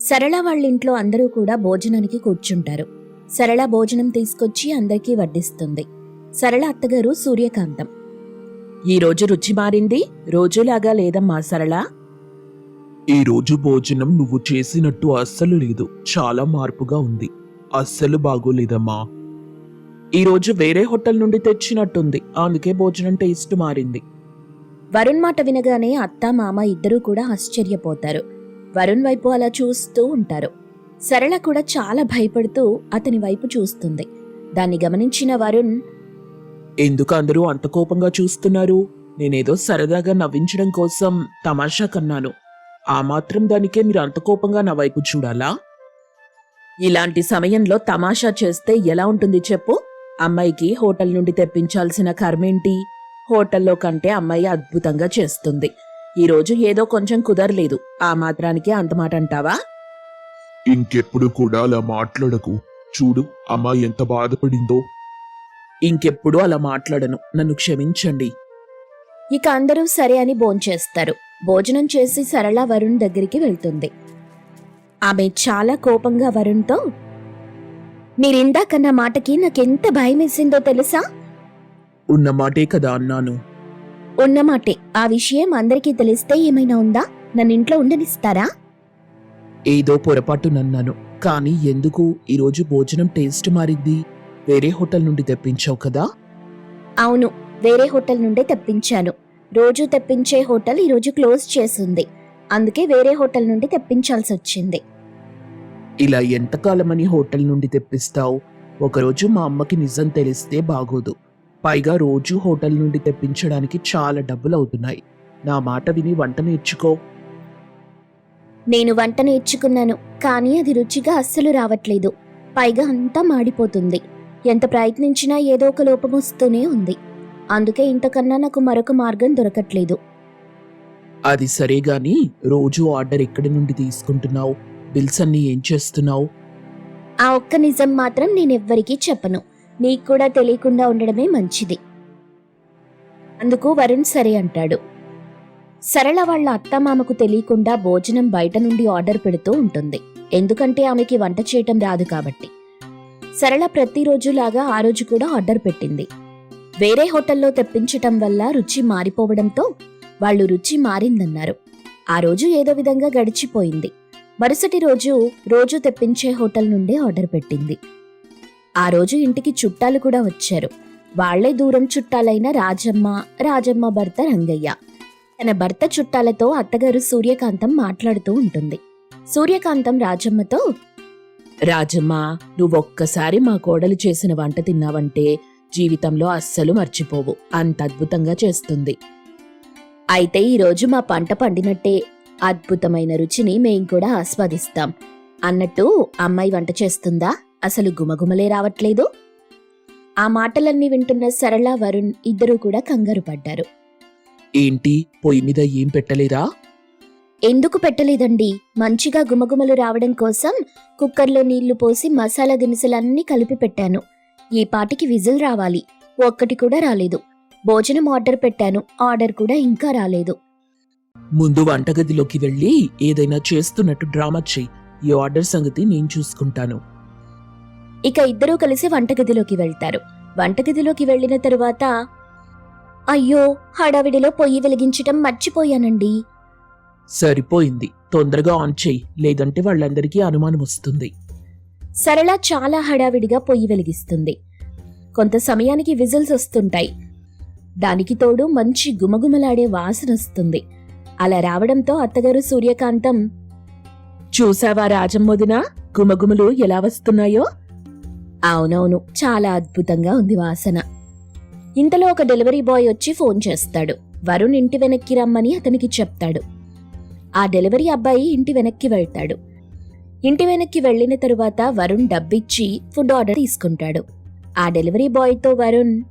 సరళ వాళ్ళింట్లో అందరూ కూడా భోజనానికి కూర్చుంటారు. సరళ భోజనం తీసుకొచ్చి అందరికీ వడ్డిస్తుంది. సరళ అత్తగారు సూర్యకాంతం. ఈ రోజు రుచి మారింది? రోజులాగా లేదమ్మా సరళ. ఈ రోజు భోజనం నువ్వు చేసినట్టు అస్సలు లేదు. చాలా మార్పుగా ఉంది. అస్సలు బాగోలేదమ్మా. ఈ రోజు వేరే హోటల్ నుండి తెచ్చినట్టుంది. అందుకే భోజనం టేస్ట్ మారింది. వరుణ్ మాట వినగానే అత్త మామ ఇద్దరూ కూడా ఆశ్చర్యపోతారు. వరుణ్ వైపు అలా చూస్తూ ఉంటారు. సరళ కూడా చాలా భయపడుతూ అతని వైపు చూస్తుంది. దాన్ని గమనించిన వరుణ్ ఎందుకు అందరూ అంత కోపంగా చూస్తున్నారు? నేనేదో సరదాగా నవ్వించడం కోసం తమాషా కన్నాను. ఆ మాత్రం దానికే మీరు అంత కోపంగా నా వైపు చూడాలా? ఇలాంటి సమయంలో తమాషా చేస్తే ఎలా ఉంటుంది చెప్పు? అమ్మాయికి హోటల్ నుండి తెప్పించాల్సిన కర్మేంటి హోటల్లో కంటే అమ్మాయి అద్భుతంగా చేస్తుంది. ఈరోజు ఏదో కొంచెం కుదరలేదు. ఆ మాత్రానికి అంత మాట అంటావా? ఇంకెప్పుడు కూడా అలా మాట్లాడకు. చూడు అమ్మా ఎంత బాధపడిందో. ఇంకెప్పుడు అలా మాట్లాడను. నన్ను క్షమించండి. ఇక అందరూ సరే అని భోంచేస్తారు. భోజనం చేసి సరళ వరుణ్ దగ్గరికి వెళ్తుంది. ఆమె చాలా కోపంగా వరుణ్తో మీరిందాకన్న మాటకి నాకెంత భయమేసిందో తెలుసా? ఉన్న మాటే కదా అన్నాను. ఉన్నమాటే. ఆ విషయం అందరికీ తెలిస్తే ఏమైనా ఉందా? నన్ను ఇంట్లో ఉండనిస్తారా? ఏదో పొరపాటు నన్నాను. కానీ ఎందుకు? ఈరోజు భోజనం టేస్ట్ మారింది. వేరే హోటల్ నుండి తెప్పించావు కదా? అవును. వేరే హోటల్ నుండే తెప్పించాను. రోజు తెప్పించే హోటల్ ఈరోజు క్లోజ్ చేసింది. అందుకే వేరే హోటల్ నుండి తెప్పించాల్సి వచ్చింది ఇలా ఎంతకాలమని హోటల్ నుండి తెప్పిస్తావు? ఒకరోజు మా అమ్మకి నిజం తెలిస్తే బాగోదు. పైగా రోజు హోటల్ నుండి తెప్పించడానికి చాలా డబ్బులు అవుతున్నాయి. నా మాట విని వంట నేర్చుకో. నేను వంట నేర్చుకున్నాను కానీ అది రుచిగా అస్సలు రావట్లేదు. పైగా అంతా మాడిపోతుంది. ఎంత ప్రయత్నించినా ఏదో ఒక లోపం వస్తూనే ఉంది. అందుకే ఇంతకన్నా నాకు మరొక మార్గం దొరకట్లేదు. అది సరే గాని రోజు ఆర్డర్ ఎక్కడి నుండి తీసుకుంటున్నావు? బిల్స్ అన్ని ఏం చేస్తున్నావు? ఆ ఒక్క నిజం మాత్రం నేనెవ్వరికీ చెప్పను. నీకు కూడా తెలియకుండా ఉండడమే మంచిది. అందుకు వరుణ్ సరే అంటాడు. సరళ వాళ్ళ అత్తమామకు తెలియకుండా భోజనం బయట నుండి ఆర్డర్ పెడుతూ ఉంటుంది. ఎందుకంటే ఆమెకి వంట చేయటం రాదు కాబట్టి. సరళ ప్రతిరోజులాగా ఆ రోజు కూడా ఆర్డర్ పెట్టింది. వేరే హోటల్లో తెప్పించటం వల్ల రుచి మారిపోవడంతో వాళ్ళు రుచి మారిందన్నారు. ఆ రోజు ఏదో విధంగా గడిచిపోయింది. మరుసటి రోజు రోజు తెప్పించే హోటల్ నుండే ఆర్డర్ పెట్టింది. ఆ రోజు ఇంటికి చుట్టాలు కూడా వచ్చారు. వాళ్ళే దూరం చుట్టాలైన రాజమ్మ రాజమ్మ భర్త రంగయ్య. తన భర్త చుట్టాలతో అత్తగారు సూర్యకాంతం మాట్లాడుతూ ఉంటుంది. సూర్యకాంతం రాజమ్మతో రాజమ్మ నువ్వొక్కసారి మా కోడలు చేసిన వంట తిన్నావంటే జీవితంలో అస్సలు మర్చిపోవు. అంత అద్భుతంగా చేస్తుంది. అయితే ఈరోజు మా పంట పండినట్టే అద్భుతమైన రుచిని మేం కూడా ఆస్వాదిస్తాం. అన్నట్టు అమ్మాయి వంట చేస్తుందా? అసలు గుమగుమలే రావట్లేదు. ఆ మాటలన్నీ వింటున్న సరళ వరుణ్ ఇద్దరూ కూడా కంగారు పడ్డారు. ఏంటి? పొయ్యి మీద ఏం పెట్టలేరా ఎందుకు పెట్టలేదండి? మంచిగా గుమగుమలు రావడం కోసం కుక్కర్లో నీళ్ళు పోసి మసాలా దినుసులన్నీ కలిపి పెట్టాను. ఈ పాటికి విజిల్ రావాలి. ఒక్కటి కూడా రాలేదు. భోజనం ఆర్డర్ పెట్టాను. ఆర్డర్ కూడా ఇంకా రాలేదు. ముందు వంటగదిలోకి వెళ్ళి ఏదైనా చేస్తున్నట్టు డ్రామా చెయ్యి. ఈ ఆర్డర్ సంగతి నేను చూసుకుంటాను. ఇక ఇద్దరూ కలిసి వంటగదిలోకి వెళ్తారు. వంటగదిలోకి వెళ్ళిన తరువాత అయ్యో హడావిడిలో పొయ్యి వెలిగించటం మర్చిపోయానండి. సరిపోయింది. తొందరగా ఆన్ చెయ్యి లేదంటే వాళ్ళందరికీ అనుమానం వస్తుంది. సరళ చాలా హడావిడిగా పొయ్యి వెలిగిస్తుంది. కొంత సమయానికి విజిల్స్ వస్తుంటాయి. దానికి తోడు మంచి గుమగుమలాడే వాసన వస్తుంది. అలా రావడంతో అత్తగారు సూర్యకాంతం చూసావా రాజమ్మొదిన గుమగుమలు ఎలా వస్తున్నాయో? అవునవును చాలా అద్భుతంగా ఉంది వాసన. ఇంతలో ఒక డెలివరీ బాయ్ వచ్చి ఫోన్ చేస్తాడు. వరుణ్ ఇంటి వెనక్కి రమ్మని అతనికి చెప్తాడు. ఆ డెలివరీ అబ్బాయి ఇంటి వెనక్కి వెళ్తాడు. ఇంటి వెనక్కి వెళ్ళిన తరువాత వరుణ్ డబ్బిచ్చి ఫుడ్ ఆర్డర్ తీసుకుంటాడు. ఆ డెలివరీ బాయ్తో వరుణ్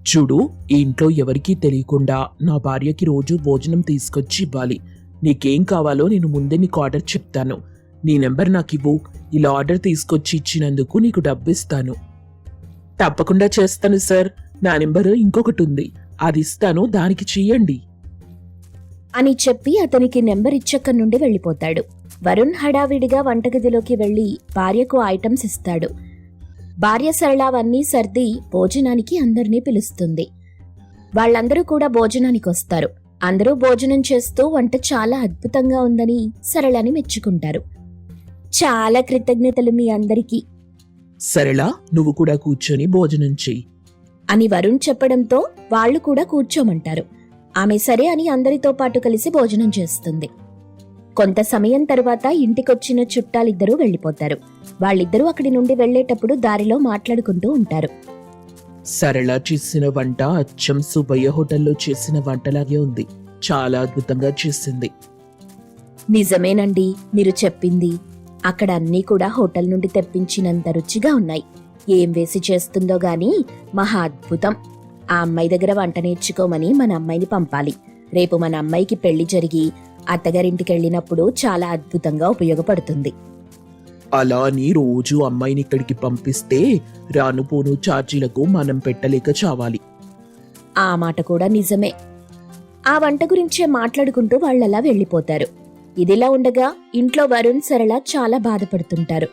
చూడు ఈ ఇంట్లో ఎవరికీ తెలియకుండా నా భార్యకి రోజు భోజనం తీసుకొచ్చి ఇవ్వాలి. నీకేం కావాలో నేను ముందే నీకు ఆర్డర్ చెప్తాను. నీ నెంబర్ నాకు ఇవ్వు. ఇలా ఆర్డర్ తీసుకొచ్చి ఇచ్చినందుకు నీకు డబ్బిస్తాను. తప్పకుండా చేస్తాను సార్. నా నెంబర్ ఇంకొకటి ఉంది. అది ఇస్తాను దానికి చెయ్యండి. అని చెప్పి అతనికి నెంబర్ ఇచ్చక్కడి నుండి వెళ్ళిపోతాడు. వరుణ్ హడావిడిగా వంటగదిలోకి వెళ్ళి భార్యకు ఐటమ్స్ ఇస్తాడు. భార్య సరళావన్నీ సర్ది భోజనానికి అందరినీ పిలుస్తుంది. వాళ్ళందరూ కూడా భోజనానికి వస్తారు. అందరూ భోజనం చేస్తూ వంట చాలా అద్భుతంగా ఉందని సరళని మెచ్చుకుంటారు. చాలా కృతజ్ఞతలు మీ అందరికీ. సరళ నువ్వు కూడా కూర్చొని భోజనం చెయ్యి. అని వరుణ్ చెప్పడంతో వాళ్ళు కూడా కూర్చోమంటారు. ఆమె సరే అని అందరితో పాటు కలిసి భోజనం చేస్తుంది. కొంత సమయం తర్వాత ఇంటికొచ్చిన చుట్టాలిద్దరూ వెళ్ళిపోతారు. వాళ్ళిద్దరూ అక్కడి నుండి వెళ్ళేటప్పుడు దారిలో మాట్లాడుకుంటూ ఉంటారు. సరళ చేసిన వంట అచ్చం సుబ్బయ్య హోటల్లో చేసిన వంటలాగే ఉంది. చాలా అద్భుతంగా చేసింది. నిజమేనండి మీరు చెప్పింది. అక్కడ అన్నీ కూడా హోటల్ నుండి తెప్పించినంత రుచిగా ఉన్నాయి. ఏం వేసి చేస్తుందో గాని మహా అద్భుతం. ఆ అమ్మాయి దగ్గర వంట నేర్చుకోమని మన అమ్మాయిని పంపాలి. రేపు మన అమ్మాయికి పెళ్ళి జరిగి అత్తగారింటికి వెళ్ళినప్పుడు చాలా అద్భుతంగా ఉపయోగపడుతుంది. అలా అని రోజు అమ్మాయిని ఇక్కడికి పంపిస్తే రాను పోను ఛార్జీలకు మనం పెట్టలేక చావాలి. ఆ మాట కూడా నిజమే. ఆ వంట గురించే మాట్లాడుకుంటూ వాళ్ళలా వెళ్ళిపోతారు. ఇదిలా ఉండగా ఇంట్లో వరుణ్ సరళ చాలా బాధపడుతుంటారు.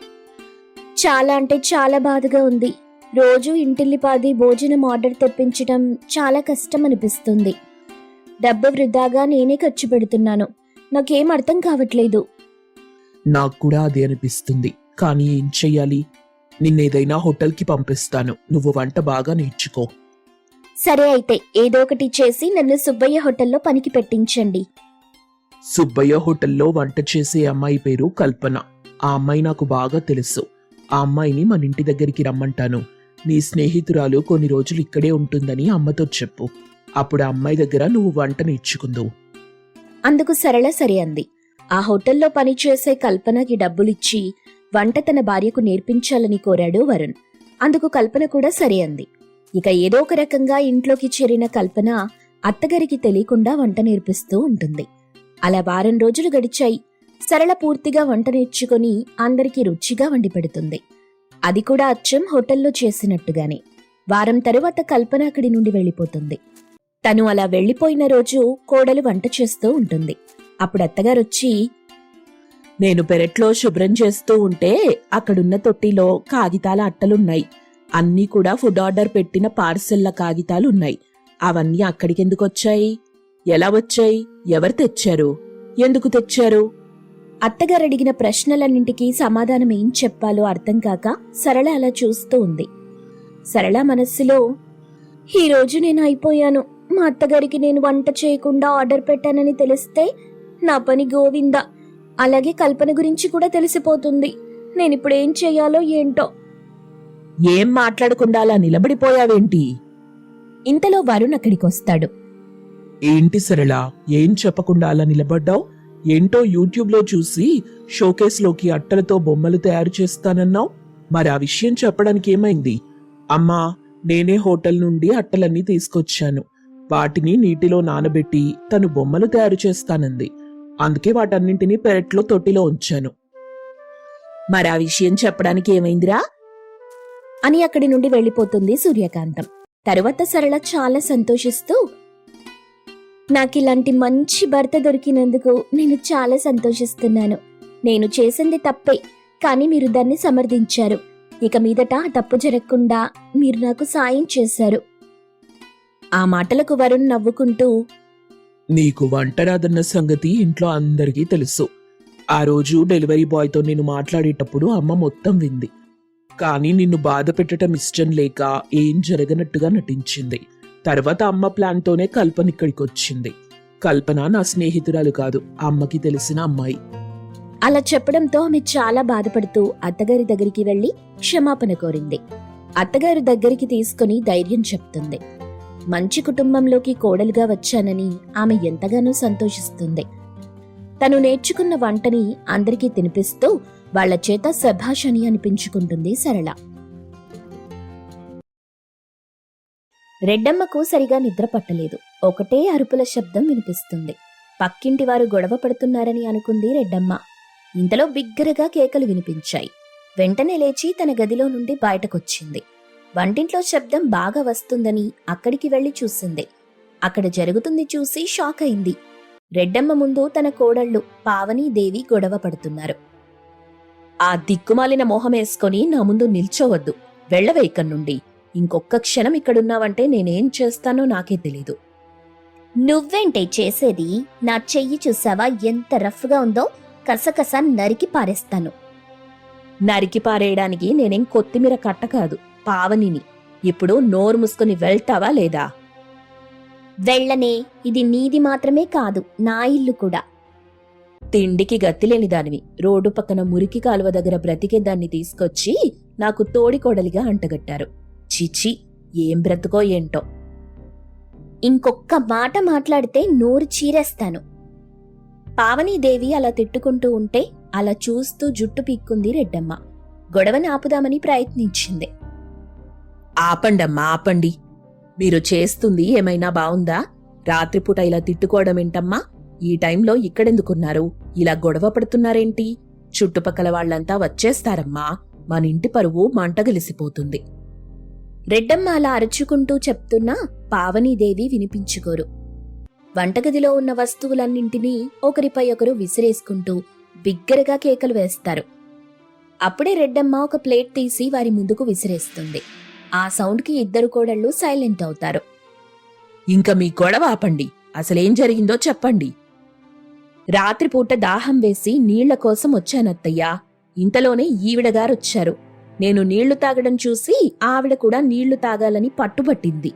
చాలా అంటే చాలా బాధగా ఉంది. రోజు ఇంటిల్లిపాది భోజనం ఆర్డర్ తెప్పించడం చాలా కష్టం అనిపిస్తుంది డబ్బు వృధాగా నేనే ఖర్చు పెడుతున్నాను. నాకేం అర్థం కావట్లేదు. నాకు కూడా అదే అనిపిస్తుంది. కానీ ఏం చెయ్యాలి? నిన్నేదైనా హోటల్కి పంపిస్తాను. నువ్వు వంట బాగా నేర్చుకో. సరే అయితే ఏదో ఒకటి చేసి నన్ను సుబ్బయ్య హోటల్లో పనికి పెట్టించండి. సుబ్బయ్య హోటల్లో వంట చేసే అమ్మాయి పేరు కల్పన. ఆ అమ్మాయి నాకు బాగా తెలుసు. ఆ అమ్మాయిని మన ఇంటి దగ్గరికి రమ్మంటాను. నీ స్నేహితురాలు కొన్ని రోజులు ఇక్కడే ఉంటుందని అమ్మతో చెప్పు. అప్పుడు ఆ అమ్మాయి దగ్గర నువ్వు వంట నేర్చుకుందువు అందుకు సరళ సరే అంది. ఆ హోటల్లో పనిచేసే కల్పనకి డబ్బులిచ్చి వంట తన భార్యకు నేర్పించాలని కోరాడు వరుణ్. అందుకు కల్పన కూడా సరే అంది. ఇక ఏదో ఒక రకంగా ఇంట్లోకి చేరిన కల్పన అత్తగారికి తెలియకుండా వంట నేర్పిస్తూ ఉంటుంది. అలా వారం రోజులు గడిచాయి. సరళ పూర్తిగా వంట నేర్చుకుని అందరికీ రుచిగా వండి పెడుతుంది. అది కూడా అచ్చం హోటల్లో చేసినట్టుగానే. వారం తరువాత కల్పన అక్కడి నుండి వెళ్ళిపోతుంది. తను అలా వెళ్ళిపోయిన రోజు కోడలు వంట చేస్తూ ఉంటుంది. అప్పుడు అత్తగారొచ్చి నేను పెరట్లో శుభ్రం చేస్తూ ఉంటే అక్కడున్న తొట్టిలో కాగితాల అట్టలున్నాయి. అన్నీ కూడా ఫుడ్ ఆర్డర్ పెట్టిన పార్సెల్ల కాగితాలు ఉన్నాయి అవన్నీ అక్కడికెందుకొచ్చాయి ఎలా వచ్చాయి? ఎవరు తెచ్చారు? ఎందుకు తెచ్చారు? అత్తగారు అడిగిన ప్రశ్నలన్నింటికీ సమాధానం ఏం చెప్పాలో అర్థం కాక సరళ అలా చూస్తూ ఉంది. సరళ మనస్సులో ఈ రోజు నేను అయిపోయాను. మా అత్తగారికి నేను వంట చేయకుండా ఆర్డర్ పెట్టానని తెలిస్తే నా పని గోవిందా. అలాగే కల్పన గురించి కూడా తెలిసిపోతుంది. నేనిప్పుడు ఏం చెయ్యాలో ఏంటో. ఏం మాట్లాడకుండా అలా నిలబడిపోయావేంటి? ఇంతలో వరుణ్ అక్కడికి వస్తాడు ఏంటి సరళ? ఏం చెప్పకుండా అలా నిలబడ్డావు? ఏంటో యూట్యూబ్లో చూసి షోకేస్లోకి అట్టలతో బొమ్మలు తయారు చేస్తానన్నావు? మరి ఆ విషయం చెప్పడానికి ఏమైంది? అమ్మా నేనే హోటల్ నుండి అట్టలన్నీ తీసుకొచ్చాను. వాటిని నీటిలో నానబెట్టి తను బొమ్మలు తయారు చేస్తానంది. అందుకే వాటన్నింటినీ పెరట్లో తొట్టిలో ఉంచాను. మరి ఆ విషయం చెప్పడానికి ఏమైందిరా? అని అక్కడి నుండి వెళ్ళిపోతుంది సూర్యకాంతం. తరువాత సరళ చాలా సంతోషిస్తూ నాకు ఇలాంటి మంచి భర్త దొరికినందుకు నేను చాలా సంతోషిస్తున్నాను. నేను చేసింది తప్పే కానీ మీరు దాన్ని సమర్థించారు. ఇక మీదట తప్పు జరగకుండా మీరు నాకు సాయం చేశారు. ఆ మాటలకు వరుణ్ నవ్వుకుంటూ నీకు వంట రాదన్న సంగతి ఇంట్లో అందరికీ తెలుసు. ఆ రోజు డెలివరీ బాయ్తో నేను మాట్లాడేటప్పుడు అమ్మ మొత్తం వింది. కానీ నిన్ను బాధ పెట్టడం ఇష్టం లేక ఏం జరగనట్టుగా నటించింది. తర్వాత అమ్మ ప్లాన్తోనే కల్పన ఇక్కడికి వచ్చింది కల్పన నా స్నేహితురాలు కాదు అమ్మకి తెలిసిన అమ్మాయి. అలా చెప్పడంతో ఆమె చాలా బాధపడుతూ అత్తగారి దగ్గరికి వెళ్ళి క్షమాపణ కోరింది. అత్తగారి దగ్గరికి తీసుకుని ధైర్యం చెప్తుంది. మంచి కుటుంబంలోకి కోడలుగా వచ్చానని ఆమె ఎంతగానో సంతోషిస్తుంది. తను నేర్చుకున్న వంటని అందరికీ తినిపిస్తూ వాళ్ళ చేత శభాషణి అనిపించుకుంటుంది సరళ. రెడ్డమ్మకు సరిగా నిద్ర పట్టలేదు. ఒకటే అరుపుల శబ్దం వినిపిస్తుంది. పక్కింటి వారు గొడవ పడుతున్నారని అనుకుంది రెడ్డమ్మ. ఇంతలో బిగ్గరగా కేకలు వినిపించాయి. వెంటనే లేచి తన గదిలో నుండి బయటకొచ్చింది. వంటింట్లో శబ్దం బాగా వస్తుందని అక్కడికి వెళ్ళి చూసింది. అక్కడ జరుగుతుంది చూసి షాక్ అయింది. రెడ్డమ్మ ముందు తన కోడళ్ళు పావని దేవి గొడవ పడుతున్నారు. ఆ దిక్కుమాలిన మోహమేసుకొని నా ముందు నిల్చోవద్దు. వెళ్ళవే ఇక్కడి నుండి ఇంకొక్క క్షణం ఇక్కడున్నావంటే నేనేం చేస్తానో నాకే తెలీదు. నువ్వేంటే చేసేది? నా చెయ్యి చూసావా? ఎంత రఫ్గా ఉందో కసకస నరికి పారేస్తాను. నరికి పారేయడానికి నేనేం కొత్తిమీర కట్ట కాదు పావనిని. ఇప్పుడు నోరు మూసుకుని వెళ్తావా లేదా? వెళ్ళనే ఇది నీది మాత్రమే కాదు నా ఇల్లు కూడా. తిండికి గత్తిలేని దానివి. రోడ్డు పక్కన మురికి కాలువ దగ్గర బ్రతికే దాన్ని తీసుకొచ్చి నాకు తోడికోడలిగా అంటగట్టారు. చీచి ఏం బ్రతుకో ఏంటో. ఇంకొక్క మాట మాట్లాడితే నోరు చీరేస్తాను. పావనీదేవి అలా తిట్టుకుంటూ ఉంటే అలా చూస్తూ జుట్టు పీక్కుంది రెడ్డమ్మ. గొడవని ఆపుదామని ప్రయత్నించింది. ఆపండమ్మా ఆపండి. మీరు చేస్తుంది ఏమైనా బావుందా? రాత్రిపూట ఇలా తిట్టుకోవడం ఏంటమ్మా? ఈ టైంలో ఇక్కడెందుకున్నారు? ఇలా గొడవ పడుతున్నారేంటి? చుట్టుపక్కల వాళ్ళంతా వచ్చేస్తారమ్మా. మన ఇంటి పరువు మంటగలిసిపోతుంది రెడ్డమ్మ అలా అరుచుకుంటూ చెప్తున్నా పావనీదేవి వినిపించుకోరు. వంటగదిలో ఉన్న వస్తువులన్నింటినీ ఒకరిపై ఒకరు విసిరేసుకుంటూ బిగ్గరగా కేకలు వేస్తారు. అప్పుడే రెడ్డమ్మ ఒక ప్లేట్ తీసి వారి ముందుకు విసిరేస్తుంది. ఆ సౌండ్కి ఇద్దరు కోడళ్ళు సైలెంట్ అవుతారు. ఇంకా మీ గొడవ ఆపండి. అసలేం జరిగిందో చెప్పండి. రాత్రిపూట దాహం వేసి నీళ్ళ కోసం వచ్చానత్తయ్యా. ఇంతలోనే ఈవిడగారొచ్చారు నేను నీళ్ళు తాగడం చూసి ఆవిడ కూడా నీళ్ళు తాగాలని పట్టుబట్టింది.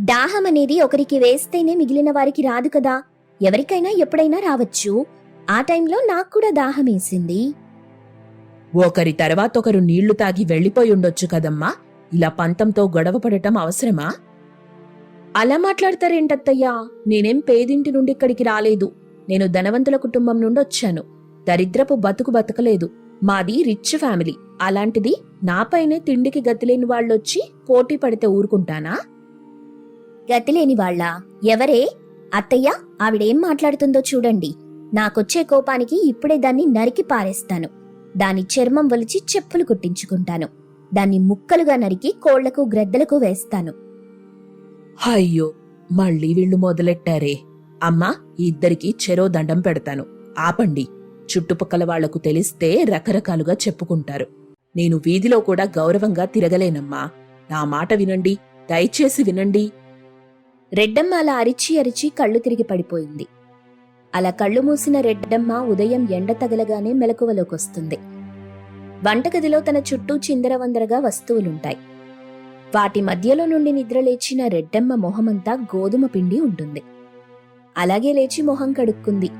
దాహం అనేది ఒకరికి వేస్తేనే మిగిలిన వారికి రాదు కదా. ఎవరికైనా ఎప్పుడైనా రావచ్చు. ఆ టైంలో నాకు కూడా దాహం వేసింది. ఒకరి తర్వాత ఒకరు నీళ్ళు తాగి వెళ్ళిపోయి ఉండొచ్చు కదమ్మా. ఇలా పంతంతో గొడవ పడటం అవసరమా? అలా మాట్లాడతారేంటత్తయ్యా? నేనేం పేదింటి నుండి ఇక్కడికి రాలేదు. నేను ధనవంతుల కుటుంబం నుండి వచ్చాను. దరిద్రపు బతుకు బతకలేదు. మాది రిచ్ ఫ్యామిలీ. అలాంటిది నాపైనే తిండికి గతిలేని వాళ్ళొచ్చి పోటీ పడితే ఊరుకుంటానా? గతిలేని వాళ్ళ? ఎవరే? అత్తయ్య ఆవిడేం మాట్లాడుతుందో చూడండి. నాకొచ్చే కోపానికి ఇప్పుడే దాన్ని నరికి పారేస్తాను. దాని చర్మం వలిచి చెప్పులు కుట్టించుకుంటాను. దాన్ని ముక్కలుగా నరికి కోళ్ళకు గ్రద్దలకు వేస్తాను. అయ్యో మళ్ళీ వీళ్ళు మొదలెట్టారే? అమ్మా ఇద్దరికి చెరో దండం పెడతాను. ఆపండి. చుట్టుపక్కల వాళ్ళకు తెలిస్తే రకరకాలుగా చెప్పుకుంటారు. నేను వీధిలో కూడా గౌరవంగా తిరగలేనమ్మా. నా మాట వినండి దయచేసి వినండి. రెడ్డమ్మ అలా అరిచి అరిచి కళ్ళు తిరిగి పడిపోయింది. అలా కళ్ళు మూసిన రెడ్డమ్మ ఉదయం ఎండ తగలగానే మెలకువలోకొస్తుంది. వంటగదిలో తన చుట్టూ చిందరవందరగా వస్తువులుంటాయి. వాటి మధ్యలో నుండి నిద్రలేచిన రెడ్డమ్మ మొహమంతా గోధుమ పిండి ఉంటుంది. అలాగే లేచి మొహం కడుక్కుంది.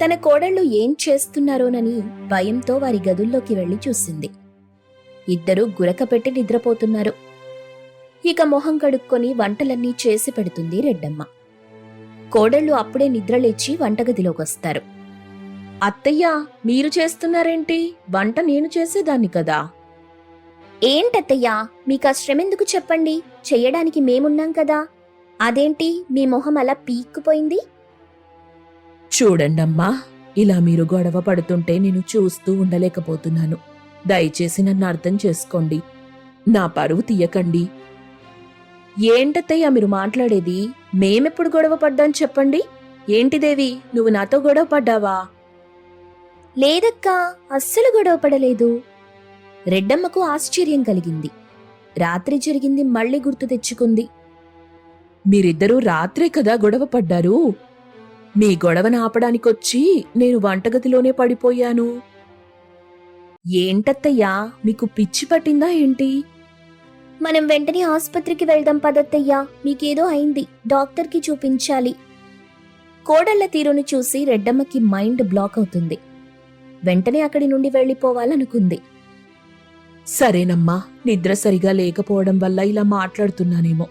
తన కోడళ్ళు ఏం చేస్తున్నారోనని భయంతో వారి గదుల్లోకి వెళ్ళి చూసింది. ఇద్దరూ గురక పెట్టి నిద్రపోతున్నారు. ఇక మొహం కడుక్కొని వంటలన్నీ చేసి పెడుతుంది రెడ్డమ్మ. కోడళ్ళు అప్పుడే నిద్రలేచి వంటగదిలోకొస్తారు. అత్తయ్య మీరు చేస్తున్నారేంటి? వంట నేను చేసేదాన్ని కదా? ఏంటత్తయ్యా మీకు ఆ శ్రమెందుకు చెప్పండి? చెయ్యడానికి మేమున్నాం కదా. అదేంటి మీ మొహం అలా పీక్కుపోయింది? చూడండమ్మా ఇలా మీరు గొడవ పడుతుంటే నేను చూస్తూ ఉండలేకపోతున్నాను. దయచేసి నన్ను అర్థం చేసుకోండి. నా పరువు తీయకండి. ఏంటత్తయ్యా మీరు మాట్లాడేది? మేమెప్పుడు గొడవ పడ్డాం చెప్పండి. ఏంటి దేవి నువ్వు నాతో గొడవ పడ్డావా? లేదక్కా అస్సలు గొడవ పడలేదు. రెడ్డమ్మకు ఆశ్చర్యం కలిగింది. రాత్రి జరిగింది మళ్ళీ గుర్తు తెచ్చుకుంది. మీరిద్దరూ రాత్రే కదా గొడవ పడ్డారు? మీ గొడవను ఆపడానికొచ్చి నేను వంటగదిలోనే పడిపోయాను. ఏంటత్తయ్యా మీకు పిచ్చి పట్టిందా ఏంటి? మనం వెంటనే ఆసుపత్రికి వెళ్దాం పదత్తయ్యా మీకేదో అయింది డాక్టర్కి చూపించాలి. కోడళ్ళ తీరును చూసి రెడ్డమ్మకి మైండ్ బ్లాక్ అవుతుంది. వెంటనే అక్కడి నుండి వెళ్ళిపోవాలనుకుంది. సరేనమ్మా నిద్ర సరిగా లేకపోవడం వల్ల ఇలా మాట్లాడుతున్నానేమో.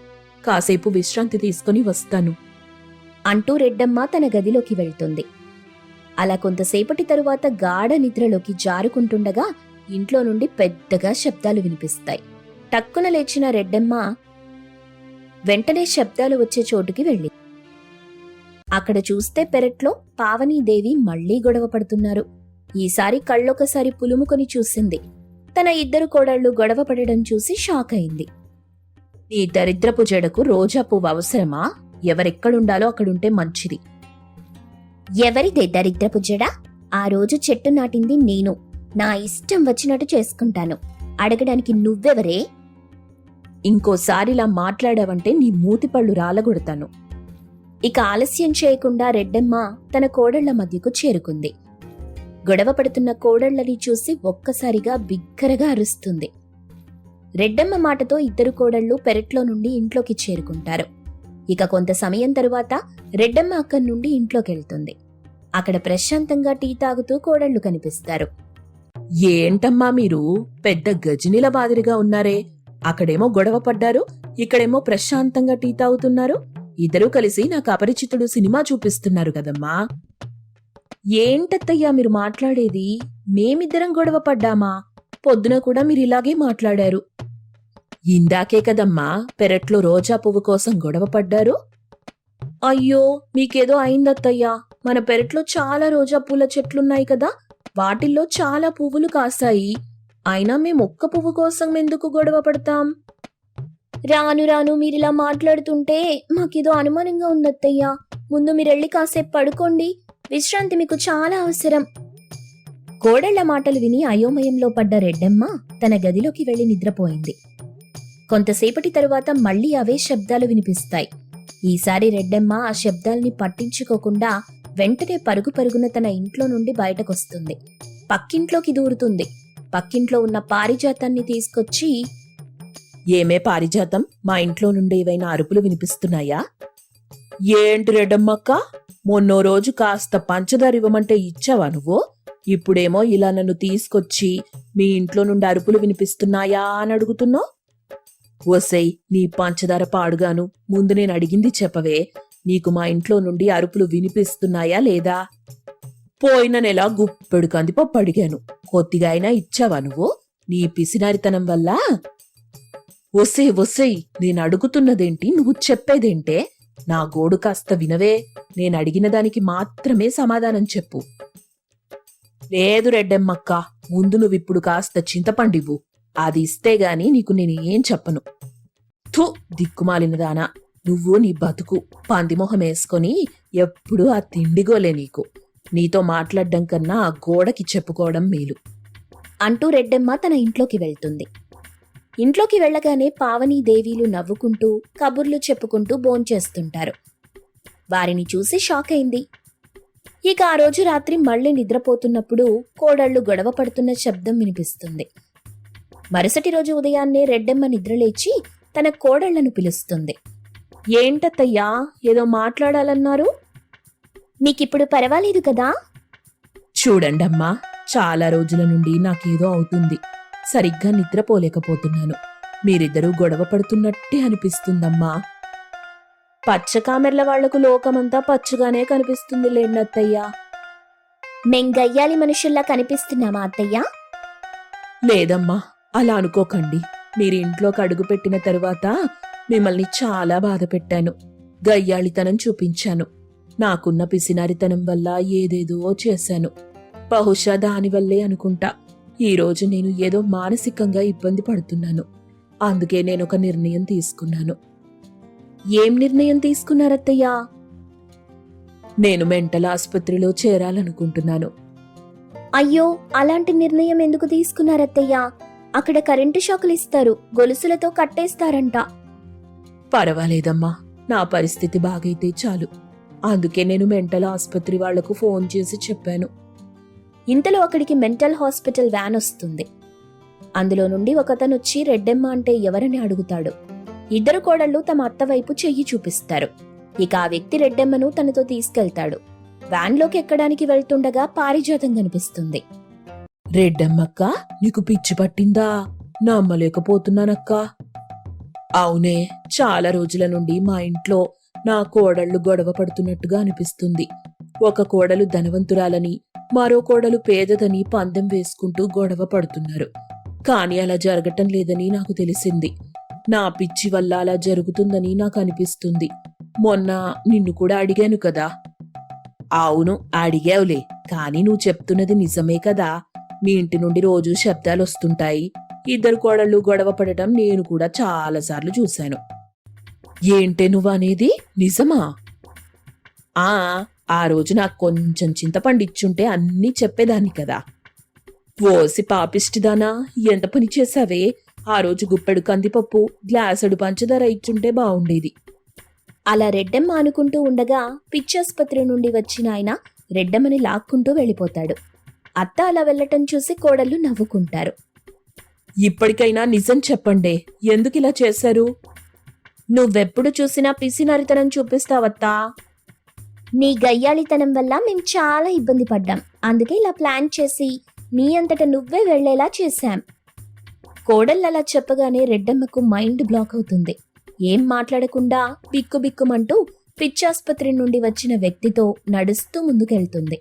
కాసేపు విశ్రాంతి తీసుకుని వస్తాను. అంటూ రెడ్డమ్మ తన గదిలోకి వెళ్తుంది. అలా కొంతసేపటి తరువాత గాఢ నిద్రలోకి జారుకుంటుండగా ఇంట్లో నుండి పెద్దగా శబ్దాలు వినిపిస్తాయి. టక్కున లేచిన రెడ్డమ్మ వెంటనే శబ్దాలు వచ్చే చోటుకి వెళ్ళి అక్కడ చూస్తే పెరట్లో పావనీదేవి మళ్ళీ గొడవ పడుతున్నారు. ఈసారి కళ్ళొకసారి పులుముకొని చూసింది. తన ఇద్దరు కోడళ్ళు గొడవ పడడం చూసి షాక్ అయింది. నీ దరిద్రపు జడకు రోజా పువ్వు అవసరమా? ఎవరెక్కడుండాలో అక్కడుంటే మంచిది. ఎవరిదే దరిద్రపు జడ ఆ రోజు చెట్టు నాటింది నేను. నా ఇష్టం వచ్చినట్టు చేసుకుంటాను. అడగడానికి నువ్వెవరే? ఇంకోసారిలా మాట్లాడావంటే నీ మూతిపళ్ళు రాలగొడతాను. ఇక ఆలస్యం చేయకుండా రెడ్డమ్మ తన కోడళ్ళ మధ్యకు చేరుకుంది. గొడవ పడుతున్న కోడళ్ళని చూసి ఒక్కసారిగా బిగ్గరగా అరుస్తుంది. రెడ్డమ్మ మాటతో ఇద్దరు కోడళ్ళు పెరట్లో నుండి ఇంట్లోకి చేరుకుంటారు. ఇక కొంత సమయం తరువాత రెడ్డమ్మ అక్కడి నుండి ఇంట్లోకెళ్తుంది. అక్కడ ప్రశాంతంగా టీ తాగుతూ కోడళ్ళు కనిపిస్తారు. ఏంటమ్మా మీరు? పెద్ద గజనిల మాదిరిగా ఉన్నారే. అక్కడేమో గొడవ పడ్డారు ఇక్కడేమో ప్రశాంతంగా టీ తాగుతున్నారు. ఇద్దరూ కలిసి నాకు అపరిచితుడు సినిమా చూపిస్తున్నారు కదమ్మా. ఏంటత్తయ్యా మీరు మాట్లాడేది? మేమిద్దరం గొడవ పడ్డామా? పొద్దున కూడా మీరు ఇలాగే మాట్లాడారు. ఇందాకే కదమ్మా పెరట్లో రోజా పువ్వు కోసం గొడవ పడ్డారు? అయ్యో మీకేదో అయిందత్తయ్యా. మన పెరట్లో చాలా రోజా పూల చెట్లున్నాయి కదా వాటిల్లో చాలా పువ్వులు కాస్తాయి అయినా మేము ఒక్క పువ్వు కోసం ఎందుకు గొడవ పడతాం? రాను రాను మీరిలా మాట్లాడుతుంటే మాకేదో అనుమానంగా ఉందత్తయ్యా. ముందు మీరెళ్ళి కాసేపు పడుకోండి. విశ్రాంతి మీకు చాలా అవసరం. కోడళ్ళ మాటలు విని అయోమయంలో పడ్డ రెడ్డమ్మ తన గదిలోకి వెళ్ళి నిద్రపోయింది. కొంతసేపటి తరువాత మళ్ళీ అవే శబ్దాలు వినిపిస్తాయి. ఈసారి రెడ్డమ్మ ఆ శబ్దాల్ని పట్టించుకోకుండా వెంటనే పరుగు పరుగున తన ఇంట్లో నుండి బయటకొస్తుంది. పక్కింట్లోకి దూరుతుంది. పక్కింట్లో ఉన్న పారిజాతాన్ని తీసుకొచ్చి ఏమే పారిజాతం? మా ఇంట్లో నుండి ఏవైనా అరుపులు వినిపిస్తున్నాయా? ఏంటి రెడ్డమ్మక్క? మొన్నో రోజు కాస్త పంచదార ఇవ్వమంటే ఇచ్చావా నువ్వు? ఇప్పుడేమో ఇలా నన్ను తీసుకొచ్చి మీ ఇంట్లో నుండి అరుపులు వినిపిస్తున్నాయా అని అడుగుతున్నావు. వసై నీ పంచదార పాడుగాను. ముందు నేను అడిగింది చెప్పవే నీకు మా ఇంట్లో నుండి అరుపులు వినిపిస్తున్నాయా లేదా? పోయిన నెల గుప్పెడు కందిపప్పు అడిగాను. కొద్దిగా అయినా ఇచ్చావా నువ్వు? నీ పిసినారితనం వల్ల? ఒసే ఒసే నేను అడుగుతున్నదేంటి? నువ్వు చెప్పేదేంటే? నా గోడు కాస్త వినవే నేను అడిగిన దానికి మాత్రమే సమాధానం చెప్పు. లేదు రెడ్డెమ్మక్క ముందు నువ్విప్పుడు కాస్త చింతపండివ్వు. అది ఇస్తే గాని నీకు నేను ఏం చెప్పను. థూ దిక్కుమాలిన దానా నువ్వు నీ బతుకు పందిమొహం వేసుకొని ఎప్పుడూ ఆ తిండిగోలే నీకు. నీతో మాట్లాడడం కన్నా ఆ గోడకి చెప్పుకోవడం మేలు. అంటూ రెడ్డమ్మ తన ఇంట్లోకి వెళ్తుంది. ఇంట్లోకి వెళ్ళగానే పావని దేవీలు నవ్వుకుంటూ కబుర్లు చెప్పుకుంటూ భోంచేస్తుంటారు. వారిని చూసి షాక్ అయింది. ఇక ఆ రోజు రాత్రి మళ్ళీ నిద్రపోతున్నప్పుడు కోడళ్ళు గొడవ పడుతున్న శబ్దం వినిపిస్తుంది. మరుసటి రోజు ఉదయాన్నే రెడ్డమ్మ నిద్రలేచి తన కోడళ్ళను పిలుస్తుంది. ఏంటత్తయ్యా? ఏదో మాట్లాడాలన్నారు? నీకిప్పుడు పర్వాలేదు కదా? చూడండమ్మా చాలా రోజుల నుండి నాకేదో అవుతుంది. సరిగ్గా నిద్రపోలేకపోతున్నాను. మీరిద్దరూ గొడవ పడుతున్నట్టే అనిపిస్తుందమ్మా. పచ్చ కామెర్ల వాళ్ళకు లోకమంతా పచ్చగానే కనిపిస్తుంది లేండత్తయ్యా మేం గయ్యాలి మనుషుల్లా కనిపిస్తున్నామా అత్తయ్యా? లేదమ్మా అలా అనుకోకండి. మీరు ఇంట్లోకి అడుగుపెట్టిన తరువాత మిమ్మల్ని చాలా బాధ పెట్టాను. గయ్యాళితనం చూపించాను. నాకున్న పిసినారితనం వల్ల ఏదేదో చేశాను. బహుశా దానివల్లే అనుకుంటా. ఈరోజు నేను ఏదో మానసికంగా ఇబ్బంది పడుతున్నాను. అందుకే నేను ఒక నిర్ణయం తీసుకున్నాను. ఏం నిర్ణయం తీసుకున్నారత్తయ్యా? నేను మెంటల్ ఆసుపత్రిలో చేరాలనుకుంటున్నాను. అయ్యో అలాంటి నిర్ణయం ఎందుకు తీసుకున్నారత్తయ్యా? అక్కడ కరెంటు షాకులు ఇస్తారు. గొలుసులతో కట్టేస్తారంట. పర్వాలేదమ్మా. నా పరిస్థితి బాగైతే చాలు. అందుకే నేను మెంటల్ ఆసుపత్రి వాళ్ళకు ఫోన్ చేసి చెప్పాను. ఇంతలో అక్కడికి మెంటల్ హాస్పిటల్ వ్యాన్ వస్తుంది. అందులో నుండి ఒకతను వచ్చి రెడ్డెమ్మ అంటే ఎవరని అడుగుతాడు. ఇద్దరు కోడళ్ళు తమ అత్త వైపు చెయ్యి చూపిస్తారు. ఇక ఆ వ్యక్తి రెడ్డెమ్మను తనతో తీసుకెళ్తాడు. వ్యాన్లోకి ఎక్కడానికి వెళ్తుండగా పారిజాతం కనిపిస్తుంది. రెడ్డమ్మక్క నీకు పిచ్చి పట్టిందా? నమ్మలేకపోతున్నానక్కా అవునే చాలా రోజుల నుండి మా ఇంట్లో నా కోడళ్ళు గొడవ పడుతున్నట్టుగా అనిపిస్తుంది. ఒక కోడలు ధనవంతురాలని మరో కోడలు పేదదని పందెం వేసుకుంటూ గొడవ పడుతున్నారు. కానీ అలా జరగటం లేదని నాకు తెలిసింది. నా పిచ్చి వల్ల అలా జరుగుతుందని నాకు అనిపిస్తుంది. మొన్న నిన్ను కూడా అడిగాను కదా. అవును అడిగావులే. కానీ నువ్వు చెప్తున్నది నిజమే కదా. మీ ఇంటి నుండి రోజు శబ్దాలు వస్తుంటాయి. ఇద్దరు కోడళ్ళు గొడవ పడటం నేను కూడా చాలాసార్లు చూశాను. ఏంటే నువ్వు అనేది? నిజమా? ఆ ఆ రోజు నాకు కొంచెం చింతపండు ఇచ్చుంటే అన్నీ చెప్పేదాన్ని కదా. ఓసి పాపిష్టిదానా? ఎంత పని చేశావే? ఆ రోజు గుప్పెడు కందిపప్పు గ్లాసుడు పంచదార ఇచ్చుంటే బాగుండేది అలా రెడ్డమ్మ అనుకుంటూ ఉండగా పిచ్చాసుపత్రి నుండి వచ్చిన ఆయన రెడ్డమ్మని లాక్కుంటూ వెళ్ళిపోతాడు. అత్త అలా వెళ్ళటం చూసి కోడళ్ళు నవ్వుకుంటారు. ఇప్పటికైనా నిజం చెప్పండి ఎందుకు ఇలా చేశారు? నువ్వెప్పుడు చూసినా పిసినరితనం చూపిస్తావత్తా? నీ గయ్యాళితనం వల్ల మేం చాలా ఇబ్బంది పడ్డాం. అందుకే ఇలా ప్లాన్ చేసి నీ అంతట నువ్వే వెళ్ళేలా చేశాం. కోడళ్ళు అలా చెప్పగానే రెడ్డమ్మకు మైండ్ బ్లాక్ అవుతుంది. ఏం మాట్లాడకుండా బిక్కు బిక్కుమంటూ పిచ్చాసుపత్రి నుండి వచ్చిన వ్యక్తితో నడుస్తూ ముందుకెళ్తుంది.